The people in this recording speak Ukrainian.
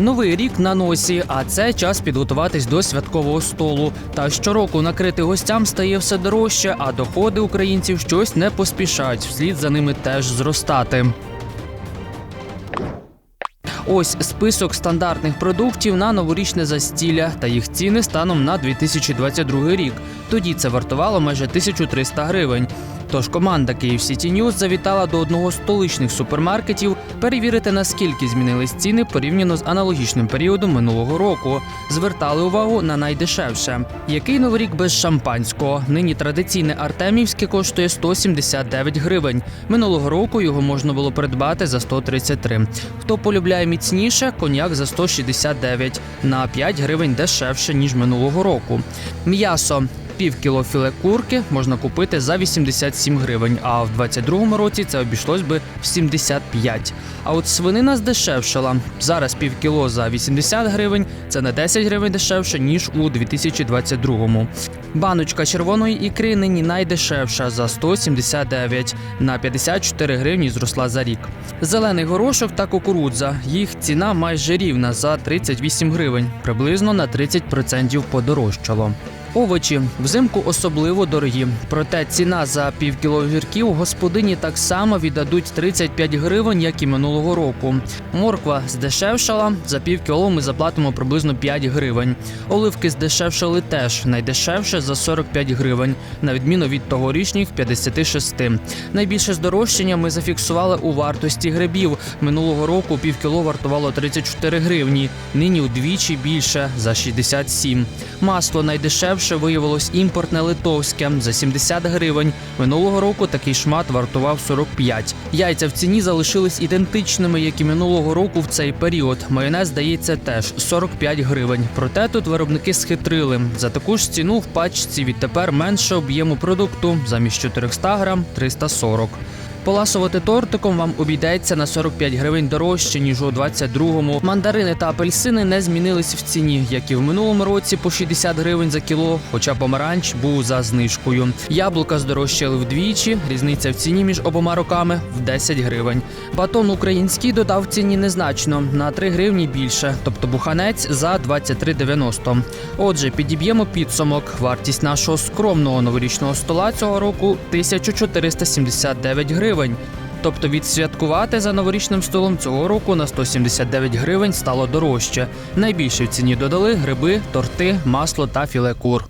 Новий рік на носі, а це час підготуватись до святкового столу. Та щороку накрити гостям стає все дорожче, а доходи українців щось не поспішають. Вслід за ними теж зростати. Ось список стандартних продуктів на новорічне застілля та їх ціни станом на 2022 рік. Тоді це вартувало майже 1300 гривень. Тож команда Київ Сіті Ньюз завітала до одного з столичних супермаркетів перевірити, наскільки змінились ціни порівняно з аналогічним періодом минулого року. Звертали увагу на найдешевше. Який новий рік без шампанського? Нині традиційне Артемівське коштує 179 гривень. Минулого року його можна було придбати за 133. Хто полюбляє міцніше, коньяк за 169, на 5 гривень дешевше ніж минулого року. М'ясо. Пів кіло філе курки можна купити за 87 гривень, а в 22-му році це обійшлось би в 75. А от свинина здешевшала. Зараз пів кіло за 80 гривень, це на 10 гривень дешевше, ніж у 2022-му. Баночка червоної ікри нині найдешевша за 179, на 54 гривні зросла за рік. Зелений горошок та кукурудза. Їх ціна майже рівна за 38 гривень, приблизно на 30% подорожчало. Овочі взимку особливо дорогі. Проте ціна за півкіло огірків господині так само віддадуть 35 гривень, як і минулого року. Морква здешевшала. За півкіло ми заплатимо приблизно 5 гривень. Оливки здешевшали теж найдешевше за 45 гривень, на відміну від тогорічних 56. Найбільше здорожчання ми зафіксували у вартості грибів. Минулого року півкіло вартувало 34 гривні. Нині удвічі більше за 67. Масло найдешевше виявилось імпортне литовське за 70 гривень. Минулого року такий шмат вартував 45. Яйця в ціні залишились ідентичними, як і минулого року в цей період. Майонез здається теж 45 гривень. Проте тут виробники схитрили. За таку ж ціну в пачці відтепер менше об'єму продукту замість 400 грам 340. Поласувати тортиком вам обійдеться на 45 гривень дорожче ніж у 22-му. Мандарини та апельсини не змінились в ціні, як і в минулому році по 60 гривень за кіло, хоча помаранч був за знижкою. Яблука здорожчали вдвічі. Різниця в ціні між обома роками в 10 гривень. Батон український додав ціні незначно на 3 гривні більше, тобто буханець за 23,90. Отже, підіб'ємо підсумок. Вартість нашого скромного новорічного стола цього року 1479 гривень. Тобто відсвяткувати за новорічним столом цього року на 179 гривень стало дорожче. Найбільше в ціні додали гриби, торти, масло та філе кур.